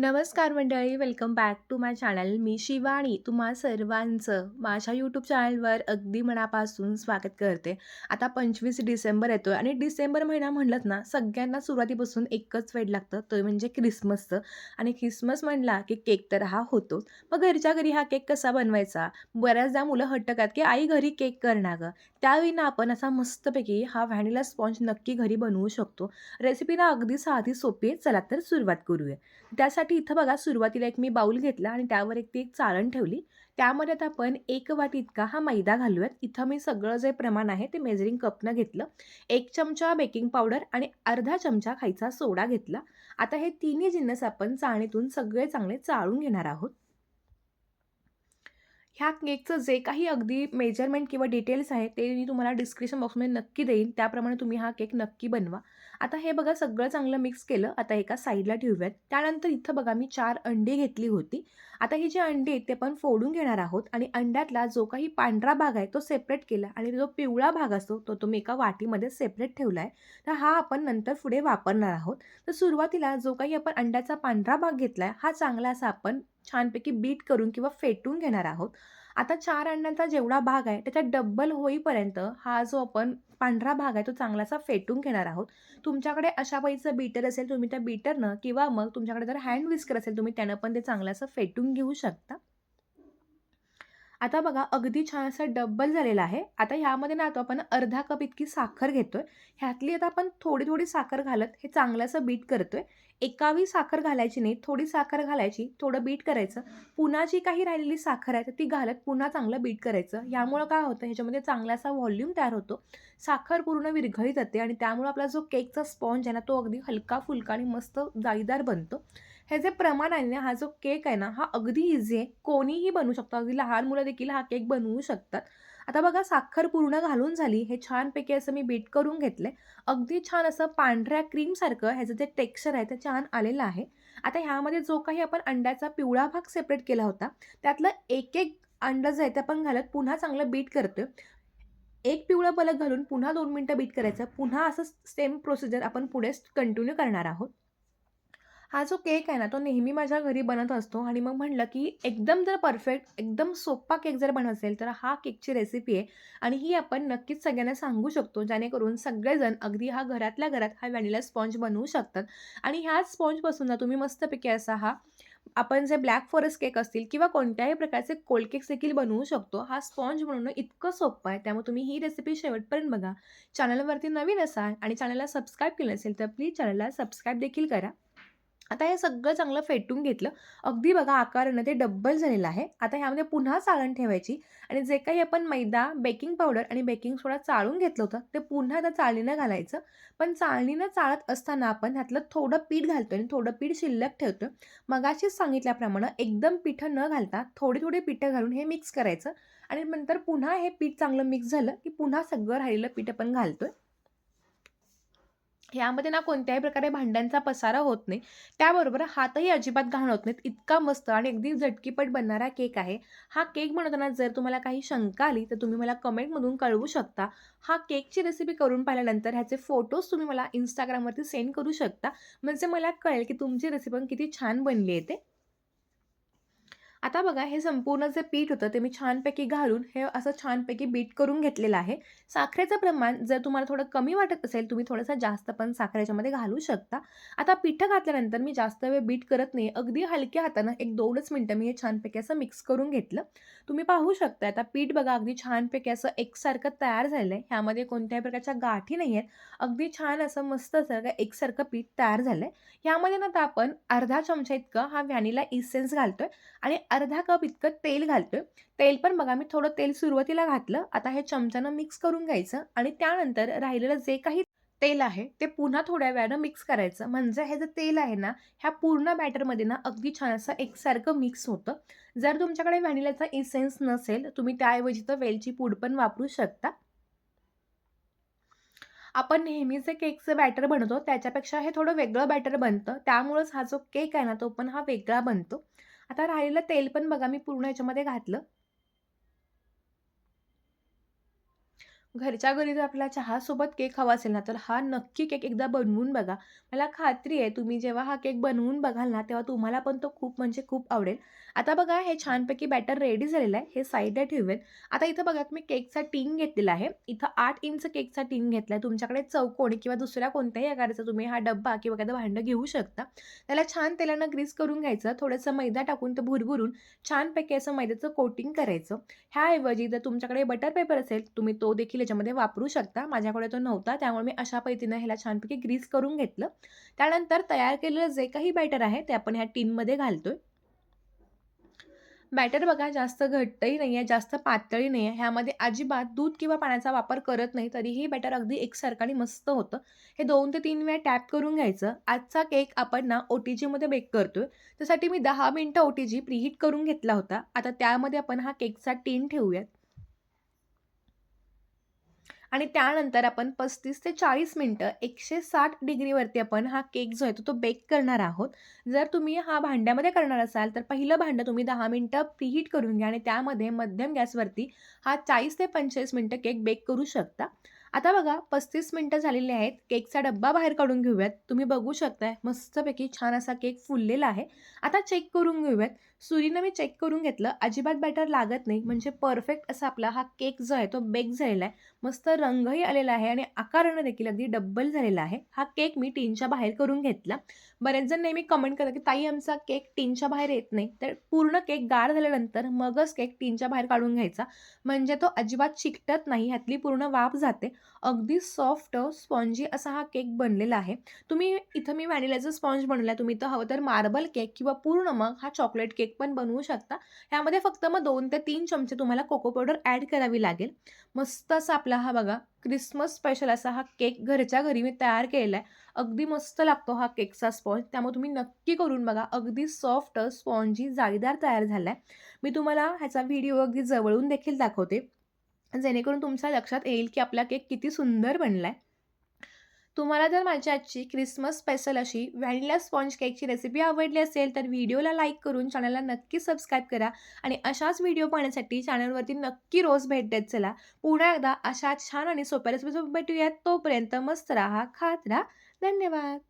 नमस्कार मंडळी, welcome back to my channel. मी शिवानी तुम्हा सर्वांचं माझ्या यूट्यूब चॅनलवर अगदी मनापासून स्वागत करते. आता 25 डिसेंबर येतोय आणि डिसेंबर महिना म्हणलात ना, सगळ्यांना सुरुवातीपासून एकच वेड लागतं, तो म्हणजे क्रिसमसचं आणि क्रिसमस म्हणला की केक तर हा होतोच. मग घरच्या घरी हा केक कसा बनवायचा? बऱ्याचदा मुलं हट्ट की आई घरी केक करणार गं. त्यावेळी ना आपण असा मस्तपैकी हा व्हॅनिला स्पॉन्ज नक्की घरी बनवू शकतो. रेसिपी ना अगदी साधी सोपी आहे. चला तर सुरुवात करूया. त्यासाठी इथं बघा सुरुवातीला एक मी बाऊल घेतला आणि त्यावर एक ती एक चाळण ठेवली. त्यामध्ये आता आपण एक वाटी इतका हा मैदा घालूयात. इथं मी सगळं जे प्रमाण आहे ते मेजरिंग कपनं घेतलं. एक चमचा बेकिंग पावडर आणि अर्धा चमचा खायचा सोडा घेतला. आता हे तिन्ही जिन्नस आपण चाळणीतून सगळे चांगले चाळून घेणार आहोत. ह्या केकचं जे काही अगदी मेजरमेंट किंवा डिटेल्स आहेत ते मी तुम्हाला डिस्क्रिप्शन बॉक्समध्ये नक्की देईन. त्याप्रमाणे तुम्ही हा केक नक्की बनवा. आता हे बघा सगळं चांगलं मिक्स केलं. आता एका साईडला ठेवूयात. त्यानंतर इथं बघा मी चार अंडी घेतली होती. आता ही जी अंडी आहेत ते आपण फोडून घेणार आहोत आणि अंड्यातला जो काही पांढरा भाग आहे तो सेपरेट केला आणि जो पिवळा भाग असतो तो तुम्ही एका वाटीमध्ये सेपरेट ठेवला आहे. तर हा आपण नंतर पुढे वापरणार आहोत. तर सुरुवातीला जो काही आपण अंड्याचा पांढरा भाग घेतला आहे हा चांगला असा आपण छानपैकी बीट करून किंवा फेटून घेणार आहोत. आता चार अंड्यांचा जेवढा भाग आहे त्याच्यात डब्बल होईपर्यंत हा जो आपण पांढरा भाग आहे तो चांगलासा फेटून घेणार आहोत. तुमच्याकडे अशा पद्धतीचं बीटर असेल तुम्ही त्या बीटरनं किंवा मग तुमच्याकडे जर हँड विस्कर असेल तुम्ही त्यानं पण ते चांगलं फेटून घेऊ शकता. आता बघा अगदी छान असं डब्बल झालेलं आहे. आता ह्यामध्ये ना आता आपण अर्धा कप इतकी साखर घेतोय. ह्यातली आता आपण थोडी-थोडी साखर घालत हे चांगलं असं बीट करतोय. एकावी साखर घालायची नाही, थोडी साखर घालायची, थोडं बीट करायचं. पुन्हा जी काही राहिलेली साखर आहे तर ती घालत पुन्हा चांगलं बीट करायचं. यामुळं काय होतं ह्याच्यामध्ये चांगला असा व्हॉल्यूम तयार होतो. साखर पूर्ण विरघळी जाते आणि त्यामुळं आपला जो केकचा स्पॉन्ज आहे ना तो अगदी हलका-फुलका आणि मस्त जाळीदार बनतो. हे जे प्रमाण आहे ना, हा जो केक आहे ना, हा अगदी इझी आहे. कोणीही बनवू शकतो. अगदी लहान मुलं देखील हा केक बनवू शकतात. आता बघा साखर पूर्ण घालून झाली. हे छानपैकी असं मी बीट करून घेतलंय. अगदी छान असं पांढऱ्या क्रीमसारखं ह्याचं जे टेक्स्चर आहे ते छान आलेलं आहे. आता ह्यामध्ये जो काही आपण अंड्याचा पिवळा भाग सेपरेट केला होता, त्यातलं एक-एक अंडं जे आहे ते आपण घालत पुन्हा चांगलं बीट करतोय. एक पिवळं पलक घालून पुन्हा दोन मिनटं बीट करायचं. पुन्हा असं सेम प्रोसिजर आपण पुढे कंटिन्यू करणार आहोत. हा जो केक आहे ना, तो नेहमी माझ्या घरी बनत असतो आणि मग म्हटलं की एकदम जर परफेक्ट, एकदम सोपा केक जर बनत असेल, तर हा केकची रेसिपी आहे आणि ही आपण नक्कीच सगळ्यांना सांगू शकतो, जेणेकरून सगळेजण अगदी हा घरातल्या घरात हा व्हॅनिला स्पॉन्ज बनवू शकतात आणि ह्याच स्पॉन्जपासून ना तुम्ही मस्तपैकी असा हा आपण जे ब्लॅक फॉरेस्ट केक असतील किंवा कोणत्याही प्रकारचे कोल्ड केक्स देखील बनवू शकतो. हा स्पॉन्ज बनवणं इतकं सोपं आहे. त्यामुळे तुम्ही ही रेसिपी शेवटपर्यंत बघा. चॅनलवरती नवीन असाल आणि चॅनलला सबस्क्राईब केलं असेल तर प्लीज चॅनलला सबस्क्राईब देखील करा. आता हे सगळं चांगलं फेटून घेतलं. अगदी बघा आकारानं ते डब्बल झालेलं आहे. आता ह्यामध्ये पुन्हा चाळण ठेवायची आणि जे काही आपण मैदा, बेकिंग पावडर आणि बेकिंग सोडा चाळून घेतलं होतं, ते पुन्हा आता चाळणीनं घालायचं. पण चाळणीनं चाळत असताना आपण ह्यातलं थोडं पीठ घालतो आणि थोडं पीठ शिल्लक ठेवतो मगाशीच सांगितल्याप्रमाणे एकदम पिठं न घालता थोडी-थोडी पिठं घालून हे मिक्स करायचं आणि नंतर पुन्हा हे पीठ चांगलं मिक्स झालं, की पुन्हा सगळं राहिलेलं पीठ आपण घालतोय. ह्यामध्ये ना कोणत्याही प्रकारे भांड्यांचा पसारा होत नाही. त्याबरोबर हातही अजिबात घाण होत नाहीत. इतका मस्त आणि अगदी झटकीपट बनणारा केक आहे. हा केक बनवताना जर तुम्हाला काही शंका आली, तर तुम्ही मला कमेंटमधून कळवू शकता. हा केकची रेसिपी करून पाहिल्यानंतर ह्याचे फोटोज तुम्ही मला इंस्टाग्रामवरती सेंड करू शकता. म्हणजे मला कळेल की तुमची रेसिपी पण किती छान बनली आहे ते. आता बघा हे संपूर्ण जे पीठ होतं ते मी छानपैकी घालून हे असं छानपैकी बीट करून घेतलेलं आहे. साखरेचं प्रमाण जर तुम्हाला थोडं कमी वाटत असेल, तुम्ही थोडंसं जास्त पण साखर याच्यामध्ये घालू शकता. आता पिठं घातल्यानंतर मी जास्त वेळ बीट करत नाही. अगदी हलक्या हातानं एक दोनच मिनटं मी हे छानपैकी असं मिक्स करून घेतलं. तुम्ही पाहू शकता आता पीठ बघा अगदी छानपैकी असं एकसारखं तयार झालं आहे. ह्यामध्ये कोणत्याही प्रकारच्या गाठी नाही आहेत. अगदी छान असं मस्त असं एकसारखं पीठ तयार झालं आहे. ह्यामध्ये ना आता आपण अर्धा चमचा इतकं हा व्हॅनिला इसेन्स घालतोय आणि अर्धा कप इतकं तेल घालतोय. तेल पण बघा मी थोडं तेल सुरुवातीला घातलं. आता हे चमच्यानं मिक्स करून घ्यायचं आणि त्यानंतर राहिलेलं जे काही तेल आहे ते पुन्हा थोड्या वेळानं मिक्स करायचं. म्हणजे हे जे तेल आहे ना, ह्या पूर्ण बॅटरमध्ये ना अगदी छान असं एकसारखं मिक्स होतं. जर तुमच्याकडे व्हॅनिलाचा इसेन्स नसेल, तुम्ही त्याऐवजी तर वेलची पूड पण वापरू शकता. आपण नेहमी जे केकचं बॅटर बनवतो त्याच्यापेक्षा हे थोडं वेगळं बॅटर बनतं. त्यामुळंच हा जो केक आहे ना, तो पण हा वेगळा बनतो. आता राहिलेलं तेल पण बघा मी पूर्ण याच्यामध्ये घातलं. घरच्या घरी जर आपल्याला चहासोबत केक हवा असेल ना, तर हा नक्की केक एकदा बनवून बघा. मला खात्री आहे तुम्ही जेव्हा हा केक बनवून बघाल ना, तेव्हा तुम्हाला पण तो खूप म्हणजे खूप आवडेल. आता बघा हे छानपैकी बॅटर रेडी झालेलं आहे. हे साईडला ठेवेल आता इथं बघा मी केकचा टिंग घेतलेला आहे. इथं आठ इंच केकचा टिंग घेतला आहे तुमच्याकडे चौकोणी किंवा दुसऱ्या कोणत्याही आकाराचा तुम्ही हा डब्बा किंवा एखादं भांडं घेऊ शकता. त्याला छान तेलानं ग्रीस करून घ्यायचं. थोडंसं मैदा टाकून ते भुरभुरून छानपैकी असं मैद्याचं कोटिंग करायचं. ह्याऐवजी जर तुमच्याकडे बटर पेपर असेल, तुम्ही तो देखील याच्यामध्ये वापरू शकता. माझ्याकडे तो नव्हता, त्यामुळे मी अशा पद्धतीनं ह्याला छानपैकी ग्रीस करून घेतलं. त्यानंतर तयार केलेलं जे काही बॅटर आहे, ते आपण ह्या टिनमध्ये घालतोय. बॅटर बघा जास्त घट्टही नाही आहे, जास्त पातळही नाही आहे. ह्यामध्ये अजिबात दूध किंवा पाण्याचा वापर करत नाही, तरीही बॅटर अगदी एकसारखं आणि मस्त होतं. हे दोन ते तीन वेळा टॅप करून घ्यायचं. आजचा केक आपण ना ओ-टी-जीमध्ये बेक करतोय. त्यासाठी मी दहा मिनटं ओ-टी-जी प्रीहीट करून घेतला होता. आता त्यामध्ये आपण हा केकचा टीन ठेवूयात. आणि त्यानंतर आपण 35 ते चाळीस मिनटं एकशे साठ डिग्रीवरती आपण हा केक जो आहे तो, तो बेक करणार आहोत. जर तुम्ही हा भांड्यामध्ये करणार असाल, तर पहिलं भांडं तुम्ही दहा मिनटं प्रीहीट करून घ्या आणि त्यामध्ये मध्यम गॅसवरती हा 40 ते पंचेचाळीस मिनटं केक बेक करू शकता. आता बघा पस्तीस मिनटं झालेली आहेत. केकचा डब्बा बाहेर काढून घेऊयात. तुम्ही बघू शकताय मस्तपैकी छान असा केक फुललेला आहे. आता चेक करून घेऊयात. सुरीनं मी चेक करून घेतलं. अजिबात बॅटर लागत नाही. म्हणजे परफेक्ट असा आपला हा केक जो आहे तो बेक झालेला आहे. मस्त रंगही आलेला आहे आणि आकारानं देखील अगदी डब्बल झालेला आहे. हा केक मी टीनच्या बाहेर करून घेतला. बरेच जण नेहमी कमेंट करतात, की "ताई आमचा केक टीनच्या बाहेर येत नाही." तर पूर्ण केक गार झाल्यानंतर मगच केक टीनच्या बाहेर काढून घ्यायचा. म्हणजे तो अजिबात चिकटत नाही. ह्यातली पूर्ण वाफ जाते. अगदी सॉफ्ट स्पॉन्जी असा हा केक बनलेला आहे. तुम्ही इथं मी व्हॅनिलाचं स्पॉन्ज बनवलाय. तुम्ही तर हवं तर मार्बल केक किंवा पूर्ण मग हा चॉकलेट केक पण बनवू शकता. ह्यामध्ये फक्त मग दोन ते तीन चमचे तुम्हाला कोको पावडर ॲड करावी लागेल. मस्त असा आपला हा बघा क्रिसमस स्पेशल असा हा केक घरच्या घरी मी तयार केलेला आहे. अगदी मस्त लागतो हा केकचा स्पॉन्ज. त्यामुळे तुम्ही नक्की करून बघा. अगदी सॉफ्ट स्पॉन्जी जाळीदार तयार झाला आहे मी तुम्हाला ह्याचा व्हिडिओ अगदी जवळून देखील दाखवते. जेणेकरून तुमच्या लक्षात येईल, की आपला केक किती सुंदर बनला आहे तुम्हाला जर माझ्या आजची क्रिसमस स्पेशल अशी व्हॅनिला स्पॉन्ज केकची रेसिपी आवडली असेल, तर व्हिडिओला लाईक करून चॅनलला नक्की सबस्क्राईब करा आणि अशाच व्हिडिओ पाहण्यासाठी चॅनलवरती नक्की रोज भेट देत चला. पुन्हा एकदा अशा छान आणि सोप्या रेसिपीसोबत भेटूयात. तोपर्यंत मस्त राहा, खात राहा. धन्यवाद.